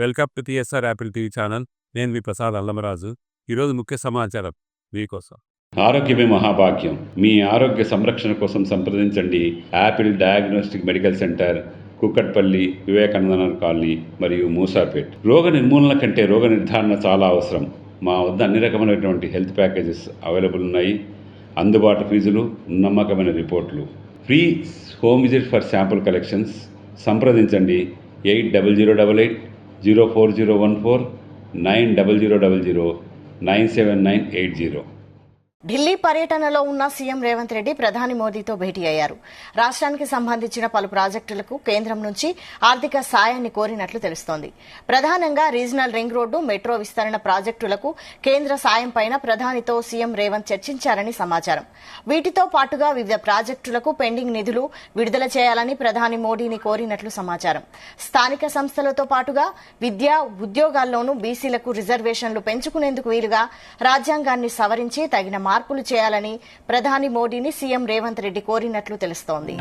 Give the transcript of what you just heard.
Welcome to TSR apple TV channel. నేను మీ ప్రసాద్ అల్లమరాజు. ఈరోజు ముఖ్య సమాచారం మీకోసం ఆరోగ్యమే మహాభాగ్యం. మీ ఆరోగ్య సంరక్షణ కోసం సంప్రదించండి. Apple diagnostic medical centre Kukatpally Vivekananda colony మరియు మూసాపేట్. రోగ నిర్మూలన కంటే రోగ నిర్ధారణ చాలా అవసరం. మా వద్ద అన్ని రకమైనటువంటి హెల్త్ ప్యాకేజెస్ అవైలబుల్ ఉన్నాయి. అందుబాటు ఫీజులు నమ్మకమైన రిపోర్ట్లు. Free home visit for sample collections సంప్రదించండి. Eight double zero double eight zero four zero one four nine double zero double zero nine seven nine eight zero Delhi పర్యటనలో ఉన్న సీఎం రేవంత్ రెడ్డి ప్రధాని మోదీతో భేటీ అయ్యారు. రాష్ట్రానికి సంబంధించిన పలు ప్రాజెక్టులకు కేంద్రం నుంచి ఆర్థిక సాయాన్ని కోరినట్లు తెలుస్తోంది. ప్రధానంగా రీజనల్ రింగ్ రోడ్డు మెట్రో విస్తరణ ప్రాజెక్టులకు కేంద్ర సాయంపైన ప్రధానితో సీఎం రేవంత్ చర్చించారని సమాచారం. వీటితో పాటుగా వివిధ ప్రాజెక్టులకు పెండింగ్ నిధులు విడుదల చేయాలని ప్రధాని మోడీని కోరినట్లు సమాచారం. స్థానిక సంస్థలతో పాటుగా విద్య ఉద్యోగాల్లోనూ బీసీలకు రిజర్వేషన్లు పెంచుకునేందుకు వీలుగా రాజ్యాంగాన్ని సవరించి తగిన మార్పులు చేయాలని ప్రధాని మోడీని సీఎం రేవంత్ రెడ్డి కోరినట్లు తెలుస్తోంది.